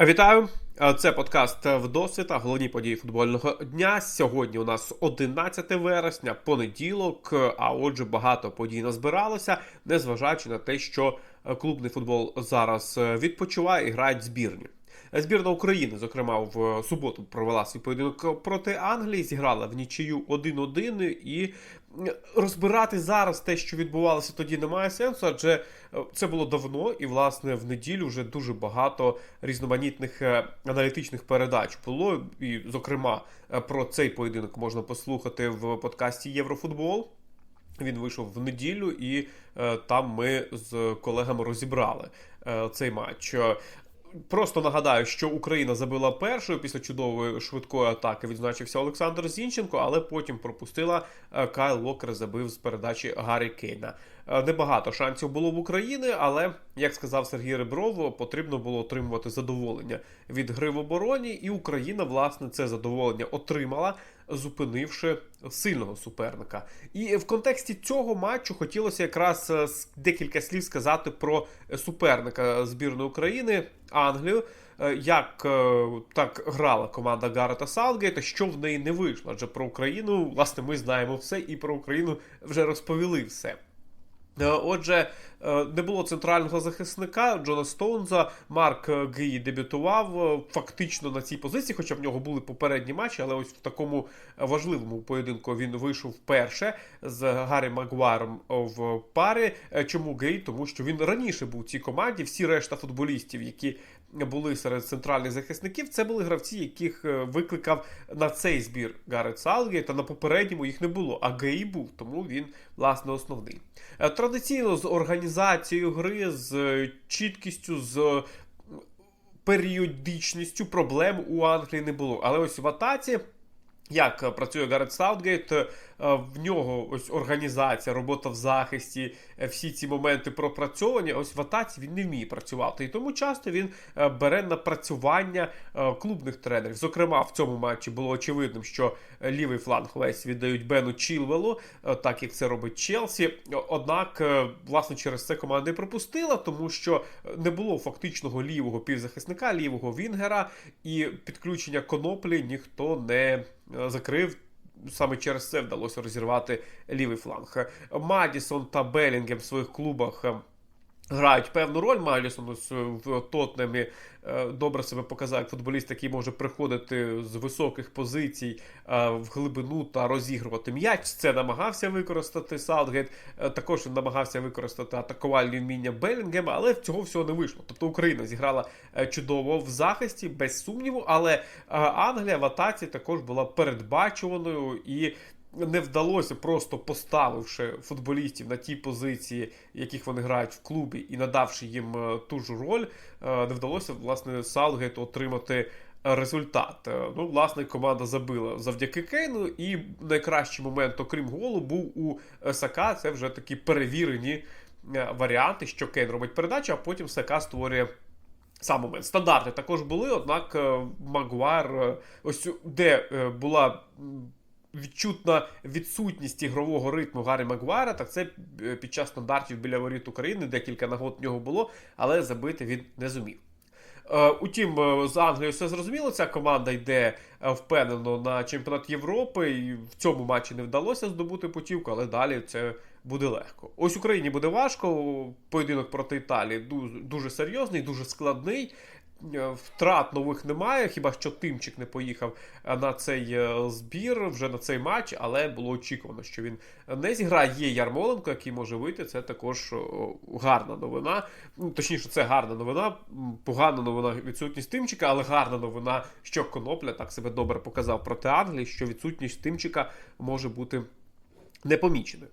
Вітаю! Це подкаст вдосвіта. Головні події футбольного дня. Сьогодні у нас 11 вересня, понеділок. А отже, багато подій назбиралося, незважаючи на те, що клубний футбол зараз відпочиває і грають збірні. Збірна України, зокрема, в суботу провела свій поєдинок проти Англії, зіграла в нічию 1-1 і розбирати зараз те, що відбувалося тоді, немає сенсу, адже е, це було давно, і власне в неділю вже дуже багато різноманітних е, аналітичних передач було. І, зокрема, е, про цей поєдинок можна послухати в подкасті Єврофутбол. Він вийшов в неділю, і е, там ми з колегами розібрали е, цей матч. Просто нагадаю, що Україна забила першою після чудової швидкої атаки. Відзначився Олександр Зінченко, але потім пропустила е, Кайл Локер забив з передачі Гаррі Кейна. Е, небагато шансів було в Україні, але як сказав Сергій Ребров, потрібно було отримувати задоволення від гри в обороні, і Україна власне це задоволення отримала, зупинивши сильного суперника. І в контексті цього матчу хотілося якраз е, декілька слів сказати про суперника збірної України Англію. Е, як так грала команда Гарета Саутгейта, що в неї не вийшло? Адже про Україну, власне, ми знаємо все, і про Україну вже розповіли все. Е, отже, е, не було центрального захисника Джона Стоунза. Марк Гій дебютував е, фактично на цій позиції, хоча в нього були попередні матчі, але ось в такому важливому поєдинку він вийшов вперше з Гаррі Магуаром в парі. Чому Гей? Тому що він раніше був у цій команді. Всі решта футболістів, які були серед центральних захисників, це були гравці, яких викликав на цей збір Гаррет Салгей, та на попередньому їх не було. А Гей був, тому він власне основний. Традиційно з організацією гри, з чіткістю, з періодичністю проблем у Англії не було. Але ось в атаці. Як працює Гаррет Саутгейт, Е, в нього ось організація, робота в захисті, е, всі ці моменти пропрацьовані. Ось в атаці він не вміє працювати. І тому часто він е, бере напрацювання клубних тренерів. Зокрема, в цьому матчі було очевидним, що лівий фланг весь віддають Бену Чілвелу, так як це робить Челсі. Однак, власне, через це команда і пропустила, тому що не було фактичного лівого півзахисника, лівого Вінгера, і підключення коноплі ніхто не закрив. Саме через це вдалося розірвати лівий фланг. Мадісон та Белінгем в своїх клубах Грають певну роль Майлісон в Тотнемі е, добре себе показав як футболіст, який може приходити з високих позицій е, в глибину та розігрувати м'яч. Це намагався використати Саутгейт. Е, також він намагався використати атакувальні вміння Белінгема, але цього всього не вийшло. Тобто Україна зіграла чудово в захисті, без сумніву. Але Англія в атаці також була передбачуваною і не вдалося, просто поставивши футболістів на ті позиції, яких вони грають в клубі, і надавши їм е, ту ж роль, е, не вдалося власне Саутгейту отримати. Результат. Е, ну, власне, команда забила завдяки Кейну, і найкращий момент, окрім голу, був у Сака. Це вже такі перевірені варіанти, що Кейн робить передачу, а потім Сака створює сам момент. Стандарти також були, однак Магуайр, ось де була відчутна відсутність ігрового ритму Гаррі Магуайра, так це е, під час стандартів біля воріт України, декілька нагод в нього було, але забити він не зумів. Е, утім, е, з Англією все зрозуміло. Ця команда йде впевнено на чемпіонат Європи, і в цьому матчі не вдалося здобути путівку, але далі це буде легко. Ось Україні буде важко. Поєдинок проти Італії дуже серйозний, дуже складний. Е, втрат нових немає. Хіба що Тимчик не поїхав е, на цей е, збір вже на цей матч, але було очікувано, що він не зіграє. Є Ярмоленко, який може вийти. Це також гарна новина. Ну, точніше, це гарна новина. Погана новина відсутність Тимчика, але гарна новина, що Конопля так себе добре показав проти Англії, що відсутність Тимчика може бути непоміченою.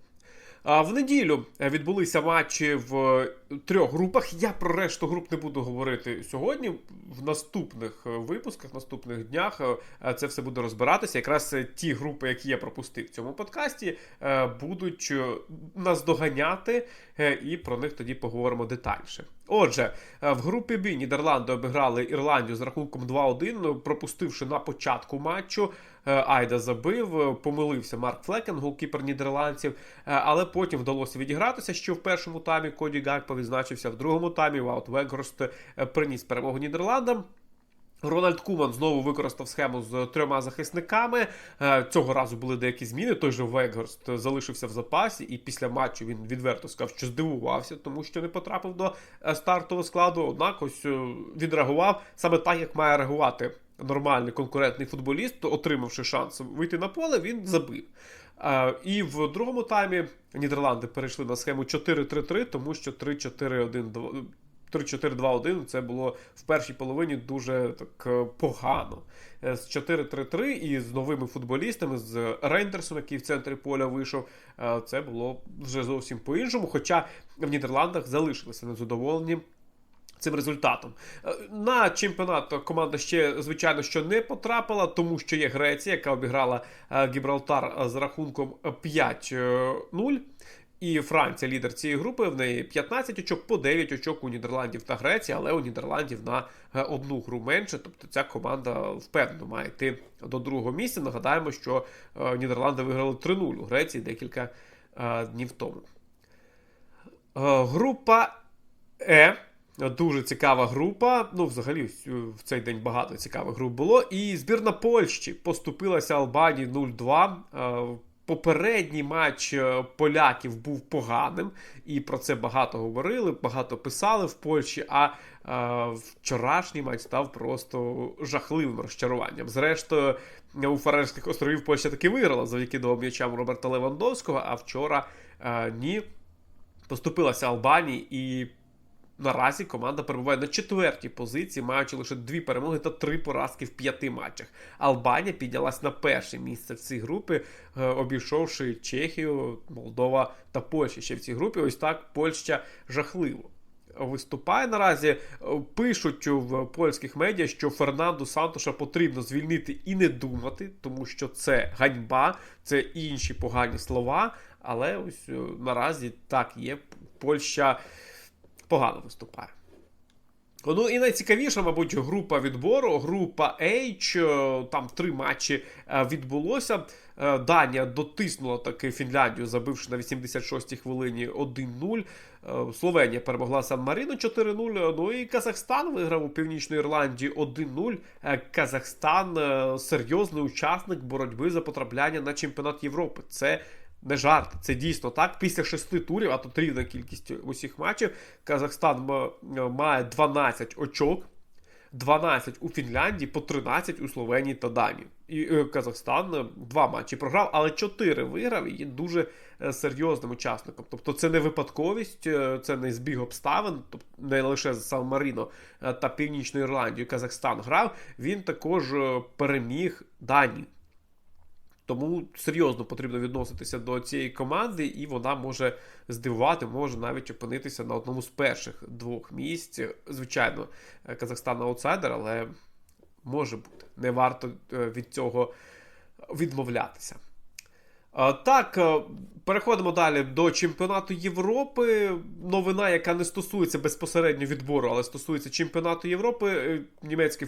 В неділю відбулися матчі в трьох групах. Я про решту груп не буду говорити сьогодні. В наступних випусках, наступних днях е, це все буде розбиратися. Якраз ті групи, які я пропустив в цьому подкасті, е, будуть е, наздоганяти, і про них тоді поговоримо детальніше. Отже, в групі Б Нідерланди обіграли Ірландію з рахунком 2-1, пропустивши на початку матчу. Айда забив, помилився Марк Флекен, голкіпер нідерландців, але потім вдалося відігратися, що в першому таймі Коді Гакпо відзначився в другому таймі. Ваут Веггорст приніс перемогу Нідерландам. Рональд Куман знову використав схему з трьома захисниками. Е, цього разу були деякі зміни. Той же Веггорст залишився в запасі, і після матчу він відверто сказав, що здивувався, тому що не потрапив до е, стартового складу. Однак ось е, відреагував саме так, як має реагувати нормальний конкурентний футболіст, то отримавши шанс вийти на поле, він забив. І в другому таймі Нідерланди перейшли на схему 4-3-3, тому що 3-4-1-2. 3-4-2-1 це було в першій половині дуже так е, погано. Е, з 4-3-3 і з новими футболістами, з Рейндерсом, який в центрі поля вийшов, е, це було вже зовсім по-іншому. Хоча в Нідерландах залишилися незадоволені. Цим результатом на чемпіонат команда ще звичайно що не потрапила, тому що є Греція, яка обіграла Гібралтар з рахунком 5-0. І Франція лідер цієї групи. В неї 15 очок по 9 очок у Нідерландів та Греції, але у Нідерландів на е, одну гру менше. Тобто ця команда впевнено має йти до другого місця. Нагадаємо, що е, Нідерланди виграли 3-0 у Греції декілька е, днів тому. Група Е. Дуже цікава група. Ну, взагалі, в цей день багато цікавих груп було. І збірна Польщі поступилася Албанії 0-2. Попередній матч е, поляків був поганим, і про це багато говорили, багато писали в Польщі. А е, вчорашній матч став просто жахливим розчаруванням. Зрештою, у Фарерських островів Польща таки виграла завдяки двом м'ячам Роберта Левандовського. А вчора е, ні поступилася Албанії і Наразі команда перебуває на четвертій позиції, маючи лише дві перемоги та три поразки в п'яти матчах. Албанія піднялась на перше місце в цій групі, е, обійшовши Чехію, Молдова та Польща ще в цій групі. Ось так Польща жахливо. Виступає наразі, е, пишуть в польських медіа, що Фернанду Сантоша потрібно звільнити і не думати, тому що це ганьба, це інші погані слова. Але ось е, наразі так є. Польща погано виступає. Ну і найцікавіша, мабуть, група відбору, група H, е, там три матчі е, відбулося. Е, Данія дотиснула таки Фінляндію, забивши на 86-й хвилині 1-0. Словенія перемогла Сан Маріно 4-0. Ну і Казахстан виграв у Північній Ірландії 1-0. Казахстан серйозний учасник боротьби за потрапляння на чемпіонат Європи. Це не жарт, це дійсно так. Після шести турів, а тут рівна кількість усіх матчів, Казахстан має 12 очок, 12 у Фінляндії, по 13 у Словенії та Данії. І е, Казахстан е, два матчі програв, але 4 виграв і є дуже е, серйозним учасником. Тобто це не випадковість, це не збіг обставин, тобто не лише з Сан Маріно та Північною Ірландією Казахстан грав. Він також переміг Данію. Тому серйозно потрібно відноситися до цієї команди, і вона може здивувати, може навіть опинитися на одному з перших двох місць. Звичайно, Казахстан аутсайдер, але може бути. Не варто е, від цього відмовлятися. Так, е, переходимо далі до чемпіонату Європи. Новина, яка не стосується безпосередньо відбору, але стосується чемпіонату Європи. Е, Німецький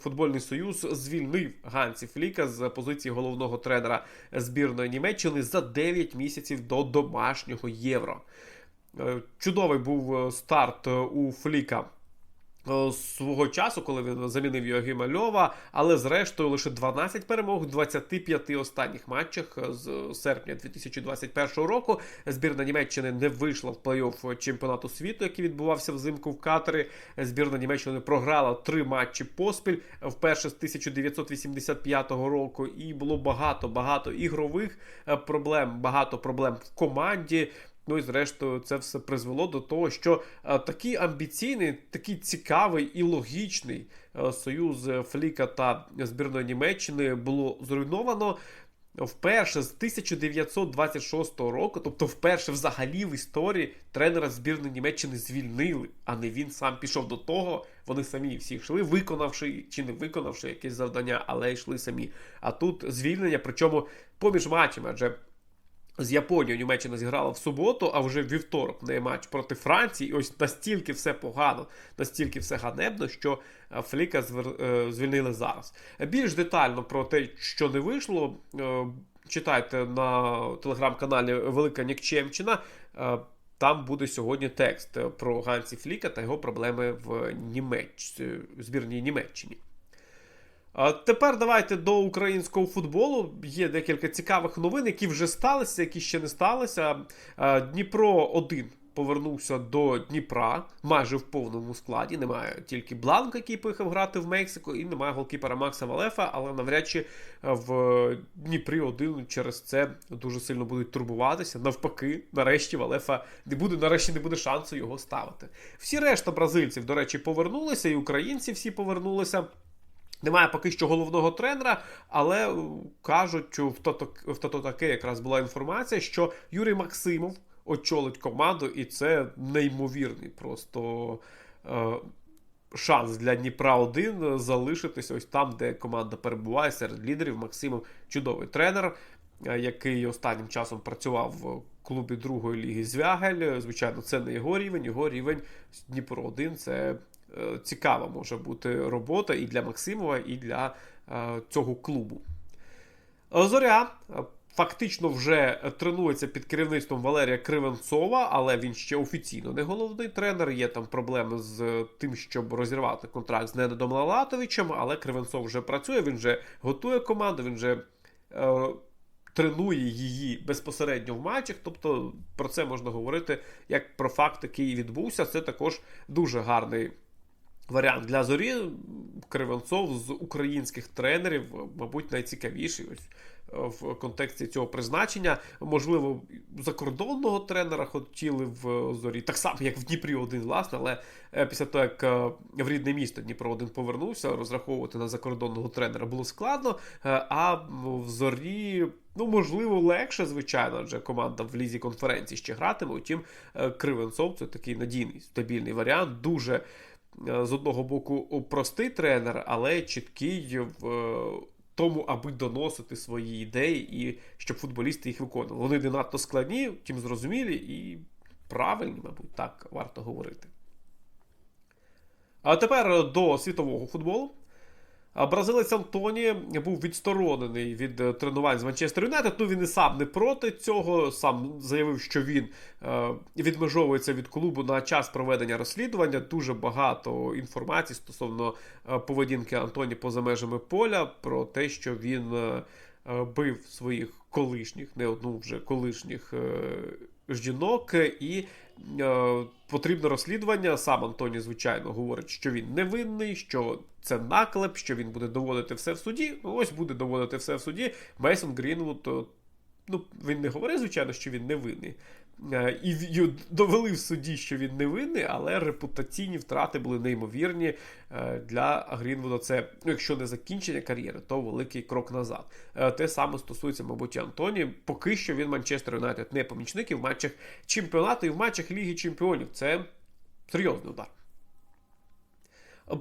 футбольний союз звільнив Ганці Фліка з позиції головного тренера збірної Німеччини за 9 місяців до домашнього євро. Е, чудовий був старт у Фліка. Е, свого часу, коли він замінив Йогіма Льова, але зрештою лише 12 перемог в 25 останніх матчах з серпня 2021 року. Збірна Німеччини не вийшла в плей-офф чемпіонату світу, який відбувався взимку в Катері. Збірна Німеччини програла три матчі поспіль вперше з 1985 року. І було багато багато ігрових е, проблем, багато проблем в команді. Ну і зрештою, це все призвело до того, що такий амбіційний, такий цікавий і логічний союз Фліка та збірної Німеччини було зруйновано. Вперше з 1926 року, тобто вперше взагалі в історії тренера збірної Німеччини звільнили, а не він сам пішов до того. Вони самі всі йшли, виконавши чи не виконавши якесь завдання, але йшли самі. А тут звільнення, причому поміж матчами, адже з Японією Німеччина зіграла в суботу, а вже вівторок не матч проти Франції. І ось настільки все погано, настільки все ганебно, що е, Фліка е, звільнили зараз. Більш детально про те, що не вийшло, е, читайте на телеграм-каналі Велика Нікчемчина. Там буде сьогодні текст про Гансі Фліка та його проблеми в Німеч... збірній Німеччині. Тепер давайте до українського футболу. Є декілька цікавих новин, які вже сталися, які ще не сталися. Дніпро 1 повернувся до Дніпра майже в повному складі. Немає тільки Бланка, який поїхав грати в Мексику, і немає голкіпера Макса Валефа, але навряд чи в Дніпрі один через це дуже сильно будуть турбуватися. Навпаки, нарешті Валефа не буде, нарешті не буде шансу його ставити. Всі решта бразильців, до речі, повернулися, і українці всі повернулися. Немає поки що головного тренера, але кажуть, в тото таке якраз була інформація, що Юрій Максимов очолить команду, і це неймовірний просто е, шанс для Дніпра 1 залишитися ось там, де команда перебуває серед лідерів. Максимов чудовий тренер, е, який останнім часом працював в клубі другої ліги Звягель. Звичайно, це не його рівень, його рівень Дніпро 1 це. Е, цікава може бути робота і для Максимова, і для е, цього клубу. Зоря фактично вже тренується під керівництвом Валерія Кривенцова, але він ще офіційно не головний тренер. Є там проблеми з тим, щоб розірвати контракт з Ненадом Лалатовичем, але Кривенцов вже працює, він вже готує команду, він вже е, тренує її безпосередньо в матчах. Тобто про це можна говорити як про факт, який відбувся. Це також дуже гарний. Варіант для зорі Кривенцов з українських тренерів, мабуть, найцікавіший. Ось в контексті цього призначення. Можливо, закордонного тренера хотіли в зорі, так само, як в Дніпрі один, власне, але е, після того, як е, в рідне місто Дніпро один повернувся, розраховувати на закордонного тренера було складно. Е, а в зорі. Ну, можливо, легше, звичайно, адже команда в лізі конференції ще гратиме. Утім, Кривенцов це такий надійний стабільний варіант. Дуже з одного боку простий тренер, але чіткий в тому, аби доносити свої ідеї і щоб футболісти їх виконували. Вони не надто складні, втім зрозумілі і правильні, мабуть, так варто говорити. А тепер до світового футболу. Бразилець Антоні був відсторонений від е, тренувань з Манчестер Юнайтед. Ну він і сам не проти цього. Сам заявив, що він е, відмежовується від клубу на час проведення розслідування. Дуже багато інформації стосовно е, поведінки Антоні поза межами поля про те, що він бив своїх колишніх, не одну вже колишніх жінок і потрібне розслідування. Сам Антоні, звичайно, говорить, що він невинний, що це наклеп, що він буде доводити все в суді. Ну, ось буде доводити все в суді. Мейсон Грінвуд, ну він не говорив, звичайно, що він невинний. Е, і довели в суді, що він невинний, але репутаційні втрати були неймовірні е, для Грінвуда. Це, ну, якщо не закінчення кар'єри, то великий крок назад. Е, те саме стосується, мабуть, і Антоні. Поки що він Манчестер Юнайтед не помічник і в матчах чемпіонату і в матчах Ліги Чемпіонів. Це серйозний удар.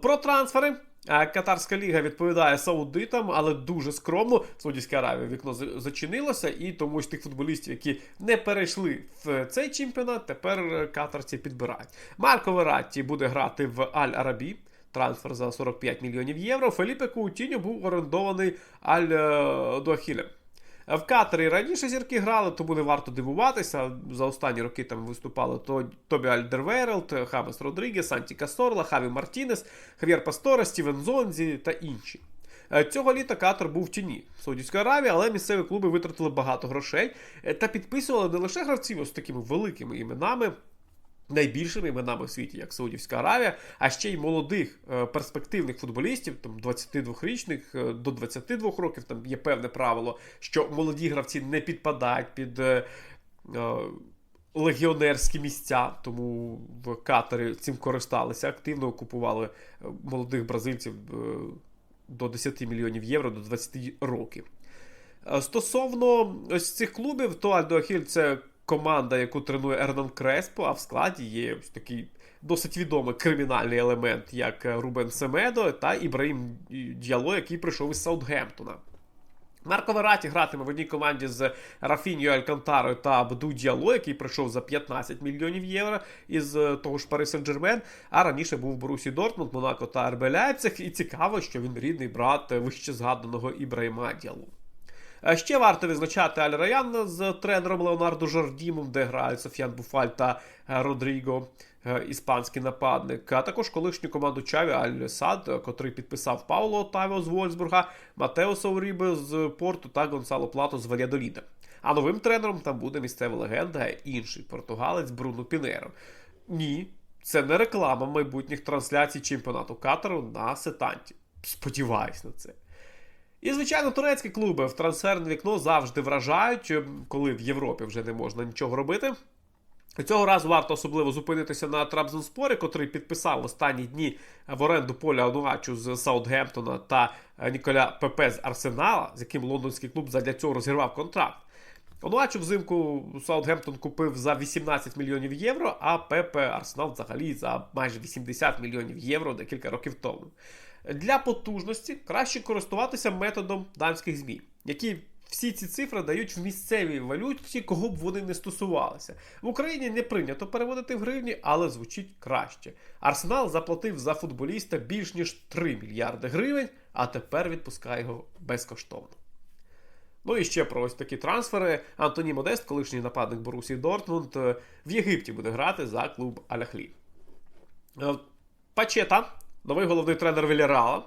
Про трансфери. Катарська ліга відповідає саудитам, але дуже скромно. В Саудівській Аравії вікно зачинилося, і тому ж тих футболістів, які не перейшли в цей чемпіонат, тепер катарці підбирають. Марко Вератті буде грати в Аль-Арабі. Трансфер за 45 мільйонів євро. Феліпе Каутіньо був орендований Аль-Дуахілем. В Катері раніше зірки грали, тому не варто дивуватися. За останні роки там виступали Тобі Альдервейрелд, Хамес Родрігес, Санті Касорла, Хаві Мартінес, Хав'єр Пастора, Стівен Зонзі та інші. Е, цього літа Катар був в тіні Саудівської Аравії, але місцеві клуби витратили багато грошей е, та підписували не лише гравців з такими великими іменами найбільшими іменами в світі, як Саудівська Аравія, а ще й молодих е, перспективних футболістів, там 22-річних е, до 22 років. Там є певне правило, що молоді гравці не підпадають під. Е, легіонерські місця, тому в Катарі цим користалися, активно купували молодих бразильців до 10 мільйонів євро до 20 років. Стосовно ось цих клубів, то Альдоахіль це команда, яку тренує Ернан Креспо, а в складі є такий досить відомий кримінальний елемент, як Рубен Семедо та Ібраїм Д'яло, який прийшов із Саутгемптона. Марко Вераті гратиме в одній команді з Рафіньо Алькантарою та Абду Діало, який прийшов за 15 мільйонів євро із е, того ж Пари Сен-Джермен, а раніше був в Борусі Дортмунд, Монако та РБ Ляйпциг. І цікаво, що він рідний брат вище згаданого Ібраїма Діало. Е, ще варто відзначати Аль Раян з тренером Леонардо Жардімом, де грають Софіан Буфаль та е, Родріго е, іспанський нападник, а також колишню команду Чаві Аль Сад, котрий підписав Пауло Тавіо з Вольсбурга, Матео Саурібе з Порту та Гонсало Плато з Валядоліда. А новим тренером там буде місцева легенда, інший португалець Бруно Пінеро. Ні, це не реклама майбутніх трансляцій чемпіонату Катару на сетанті. Сподіваюсь на це. І, звичайно, турецькі клуби в трансферне вікно завжди вражають, коли в Європі вже не можна нічого робити. Цього разу варто особливо зупинитися на Трабзонспорі, котрий підписав останні дні в оренду поля Онуачу з Саутгемптона та Ніколя Пепе з Арсенала, з яким лондонський клуб задля цього розірвав контракт. Онуачу взимку Саутгемптон купив за 18 мільйонів євро, а Пепе Арсенал взагалі за майже 80 мільйонів євро декілька років тому. Для потужності краще користуватися методом данських ЗМІ, які всі ці цифри дають в місцевій валюті, кого б вони не стосувалися. В Україні не прийнято переводити в гривні, але звучить краще. Арсенал заплатив за футболіста більш ніж 3 мільярди гривень, а тепер відпускає його безкоштовно. Ну і ще про ось такі трансфери. Антоні Модест, колишній нападник Борусії Дортмунд, в Єгипті буде грати за клуб Аляхлі. Пачета, новий головний тренер Вільярала.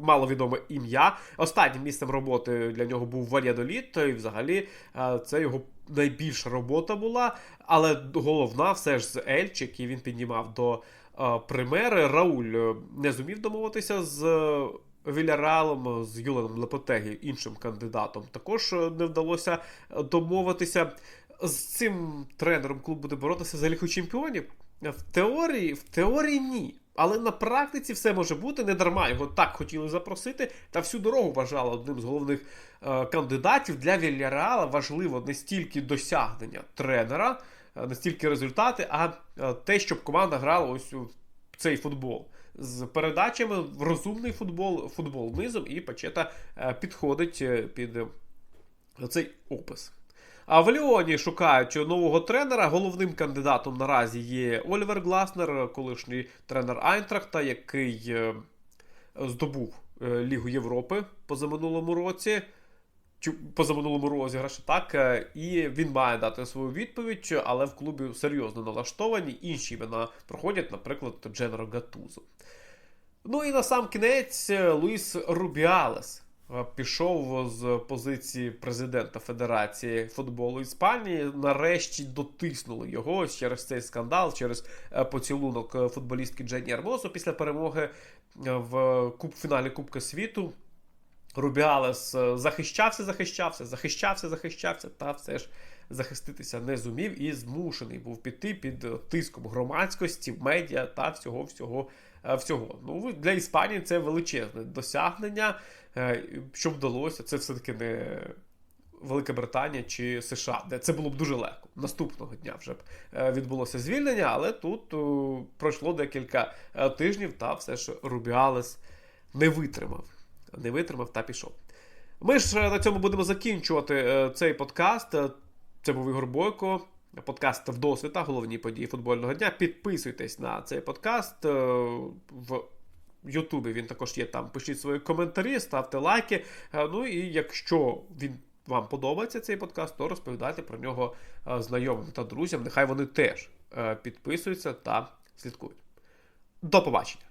Маловідоме ім'я. Останнім місцем роботи для нього був Вальядоліт, і взагалі це його найбільша робота була. Але головна все ж з Ельч, який він піднімав до примери. Рауль не зумів домовитися з Віляралом, з Юленом Лепотегі, іншим кандидатом. Також не вдалося домовитися. З цим тренером клуб буде боротися за ліху чемпіонів. В теорії, в теорії ні. Але на практиці все може бути не дарма. Його так хотіли запросити, та всю дорогу вважали одним з головних е, кандидатів для Вільяреала важливо не стільки досягнення тренера, е, не стільки результати, а е, те, щоб команда грала ось у цей футбол. З передачами в розумний футбол, футбол низом, і Пачета е, підходить під цей опис. А в Ліоні шукають нового тренера. Головним кандидатом наразі є Олівер Гласнер, колишній тренер Айнтрахта, який е, здобув е, Лігу Європи позаминулому році. Позаминулому розіграші, так, е, і він має дати свою відповідь, але в клубі серйозно налаштовані. Інші імена проходять, наприклад, Дженеро Гатузо. Ну і на сам кінець Луїс Рубіалес пішов з позиції президента Федерації футболу Іспанії. Нарешті дотиснули його через цей скандал, через поцілунок футболістки Джені Армосо після перемоги в куб фіналі Кубка світу. Рубіалес захищався, захищався, захищався, захищався, та все ж захиститися не зумів і змушений був піти під тиском громадськості, медіа та всього всього всього. Ну для Іспанії це величезне досягнення. Що вдалося, це все-таки не Велика Британія чи США, де це було б дуже легко. Наступного дня вже б відбулося звільнення, але тут пройшло декілька тижнів, та все ж Рубіалес не витримав. Не витримав та пішов. Ми ж на цьому будемо закінчувати цей подкаст. Це був Ігор Бойко. Подкаст вдосвіта, головні події футбольного дня. Підписуйтесь на цей подкаст в Ютубі. Він також є там. Пишіть свої коментарі, ставте лайки. Ну і якщо він вам подобається цей подкаст, то розповідайте про нього знайомим та друзям. Нехай вони теж підписуються та слідкують. До побачення!